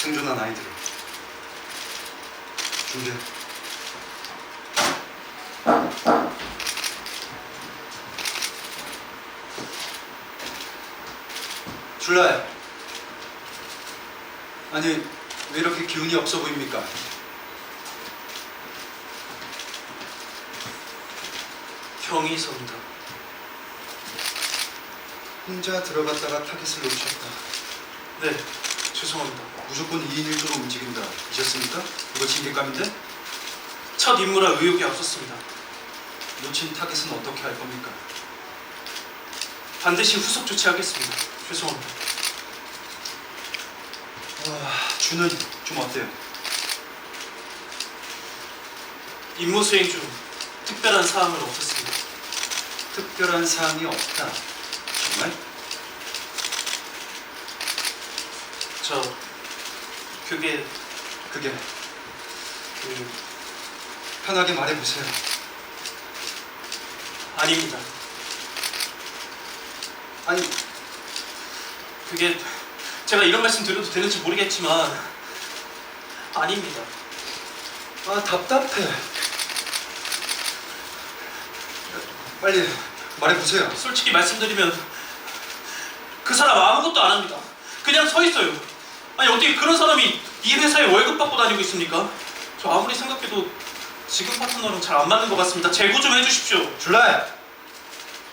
생존한 아이들을 준비해. 줄라야. 아니 왜 이렇게 기운이 없어 보입니까? 형이 섭니다. 혼자 들어갔다가 타깃을 놓쳤다. 네, 죄송합니다. 무조건 2인 1조로 움직인다. 이셨습니까? 이거 징계감인데? 첫 임무라 의욕이 앞섰습니다. 놓친 타깃은 어떻게 할 겁니까? 반드시 후속 조치하겠습니다. 죄송합니다. 아, 주는 좀 어때요? 임무 수행 중 특별한 사항은 없었습니다. 특별한 사항이 없다. 정말? 저 그게 그게 그 편하게 말해보세요. 아닙니다. 아니, 그게 제가 이런 말씀 드려도 되는지 모르겠지만 아닙니다. 아 답답해. 빨리 말해보세요. 솔직히 말씀드리면 그 사람 아무것도 안 합니다. 그냥 서 있어요. 아니 어떻게 그런 사람이 이 회사에 월급 받고 다니고 있습니까? 저 아무리 생각해도 지금 파트너랑 잘 안 맞는 것 같습니다. 재고 좀 해주십시오. 줄라야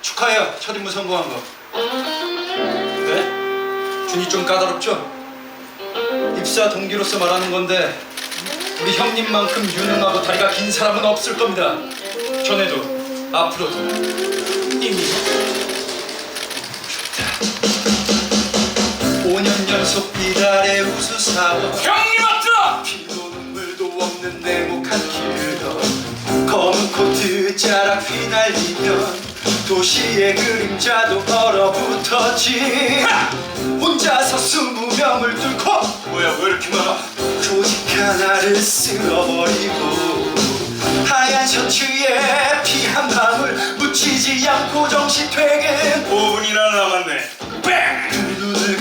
축하해요. 첫 임무 성공한 거. 네? 준이 좀 까다롭죠? 입사 동기로서 말하는 건데 우리 형님만큼 유능하고 다리가 긴 사람은 없을 겁니다. 전에도 앞으로도. 님이 5년 연속 비달의 우수 사원 형님 왔다! 피도 눈물도 없는 냉혹한 길도 검은 코트 자락 휘날리면 도시의 그림자도 얼어붙었지 혼자서 스무 명을 뚫고 뭐야 왜 이렇게 많아? 조직 하나를 쓸어버리고 하얀 셔츠에 피 한 방울 묻히지 않고 정시 퇴근 5분이나 남았네. 뺑! 두 눈을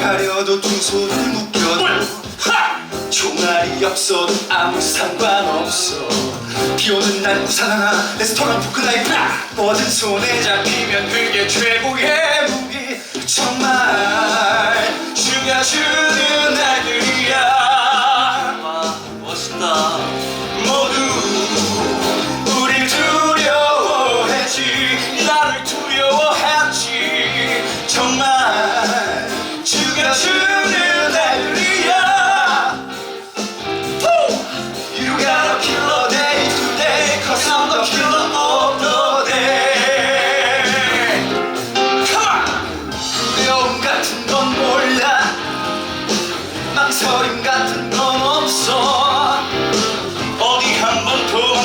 가려도 두 손을 묶여도 하! 총알이 없어도 아무 상관없어. 비 오는 날 우산 하나. 레스토랑 포크나이프. 뭐든 손에 잡히면 그게 최고의 무기. 정말 죽여주는 날들이야. 와 멋있다.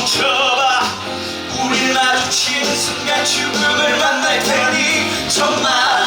도망쳐봐. 우리 마주치는 순간 죽음을 만날 테니 정말